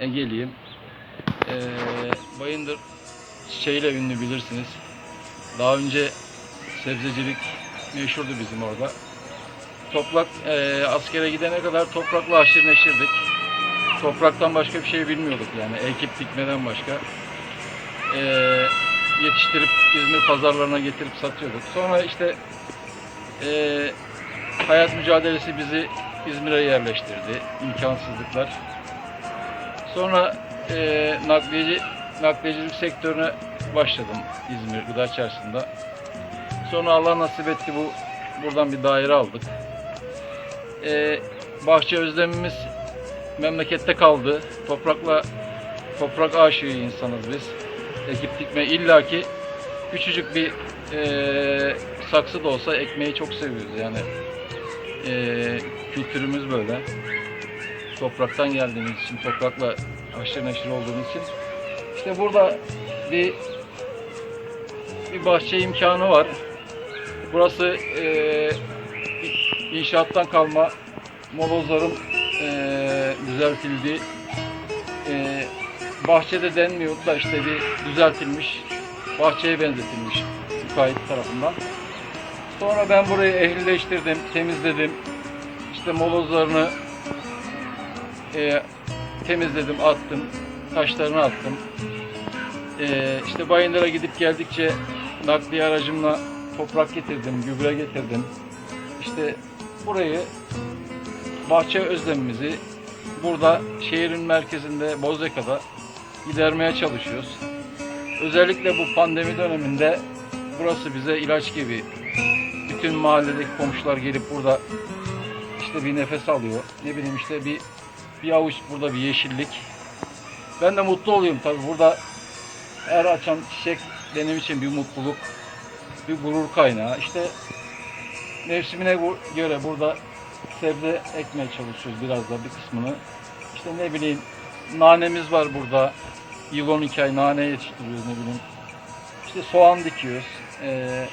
Ege'liyim. Ee, Bayındır çiçeğiyle ünlü bilirsiniz. Daha önce sebzecilik meşhurdu bizim orada. Toprak e, askere gidene kadar toprakla haşır neşirdik. Topraktan başka bir şey bilmiyorduk yani. Ekip dikmeden başka. Ee, yetiştirip İzmir pazarlarına getirip satıyorduk. Sonra işte e, hayat mücadelesi bizi İzmir'e yerleştirdi. İmkansızlıklar. Sonra e, nakliyeci, nakliyecilik sektörüne başladım İzmir Gıda Çarşısı'nda. Sonra Allah nasip etti bu buradan bir daire aldık. E, bahçe özlemimiz memlekette kaldı. Toprakla toprak aşığı insanız biz. Ekip dikme illaki küçücük bir e, saksı da olsa ekmeği çok seviyoruz yani. E, kültürümüz böyle. Topraktan geldiğimiz için, toprakla haşır neşir olduğumuz için. İşte burada bir bir bahçe imkanı var. Burası e, inşaattan kalma molozların e, düzeltildiği e, bahçede denmiyordu da işte bir düzeltilmiş bahçeye benzetilmiş müteahhit tarafından. Sonra ben burayı ehlileştirdim, temizledim. İşte molozlarını e, temizledim, attım. Taşlarını attım. E, işte Bayındır'a gidip geldikçe nakliye aracımla toprak getirdim, gübre getirdim. İşte burayı bahçe özlemimizi burada şehrin merkezinde Bozcaada'da gidermeye çalışıyoruz. Özellikle bu pandemi döneminde burası bize ilaç gibi. Bütün mahalledeki komşular gelip burada işte bir nefes alıyor. Ne bileyim işte bir bir avuç burada bir yeşillik. Ben de mutlu oluyorum tabii burada her açan çiçek benim için bir mutluluk, bir gurur kaynağı. İşte mevsimine göre burada sebze ekmeye çalışıyoruz biraz da bir kısmını. İşte ne bileyim nanemiz var burada. Yıl 12 ay nane yetiştiriyoruz ne bileyim. İşte soğan dikiyoruz. Ee,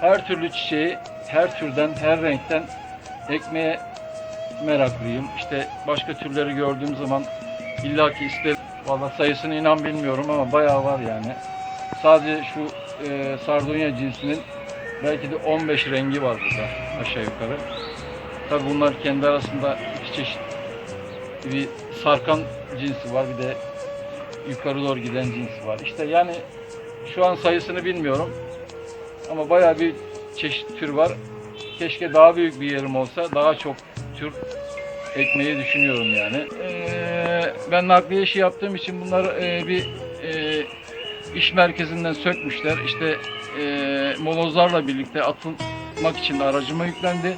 her türlü çiçeği her türden, her renkten ekmeye meraklıyım. İşte başka türleri gördüğüm zaman illaki isterim. Valla sayısını inan bilmiyorum ama bayağı var yani. Sadece şu e, sardunya cinsinin belki de 15 rengi var burada aşağı yukarı. Tabi bunlar kendi arasında iki çeşit bir sarkan cinsi var bir de yukarı doğru giden cinsi var. İşte yani şu an sayısını bilmiyorum ama bayağı bir çeşit tür var. Keşke daha büyük bir yerim olsa daha çok tür ekmeyi düşünüyorum yani. Ee, ben nakliye işi yaptığım için bunları e, bir e, iş merkezinden sökmüşler. İşte e, molozlarla birlikte atılmak için de aracıma yüklendi.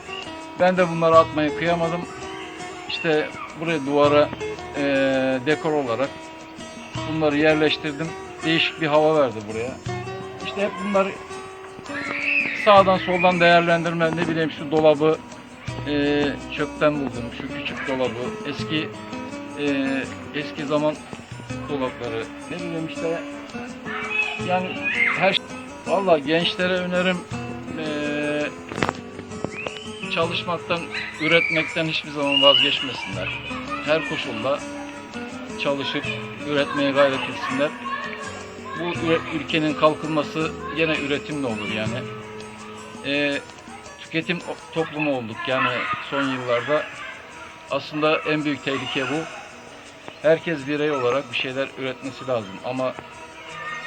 Ben de bunları atmaya kıyamadım. İşte buraya duvara e, dekor olarak bunları yerleştirdim. Değişik bir hava verdi buraya. İşte hep bunları sağdan soldan değerlendirme ne bileyim şu dolabı e, çöpten buldum. Şu küçük dolabı eski e, eski zaman dolapları ne bileyim işte yani her şey- Valla gençlere önerim e, çalışmaktan, üretmekten hiçbir zaman vazgeçmesinler. Her koşulda çalışıp üretmeye gayret etsinler. Bu ülkenin kalkınması gene üretimle olur yani. E, tüketim toplumu olduk yani son yıllarda. Aslında en büyük tehlike bu. Herkes birey olarak bir şeyler üretmesi lazım ama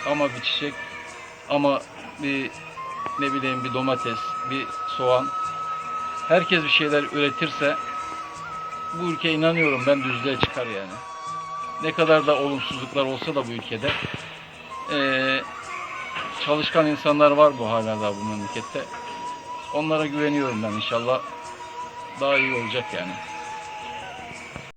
ama bir çiçek ama bir ne bileyim bir domates, bir soğan herkes bir şeyler üretirse bu ülke inanıyorum ben düzlüğe çıkar yani. Ne kadar da olumsuzluklar olsa da bu ülkede eee, çalışkan insanlar var bu hala da bu memlekette. Onlara güveniyorum ben inşallah daha iyi olacak yani.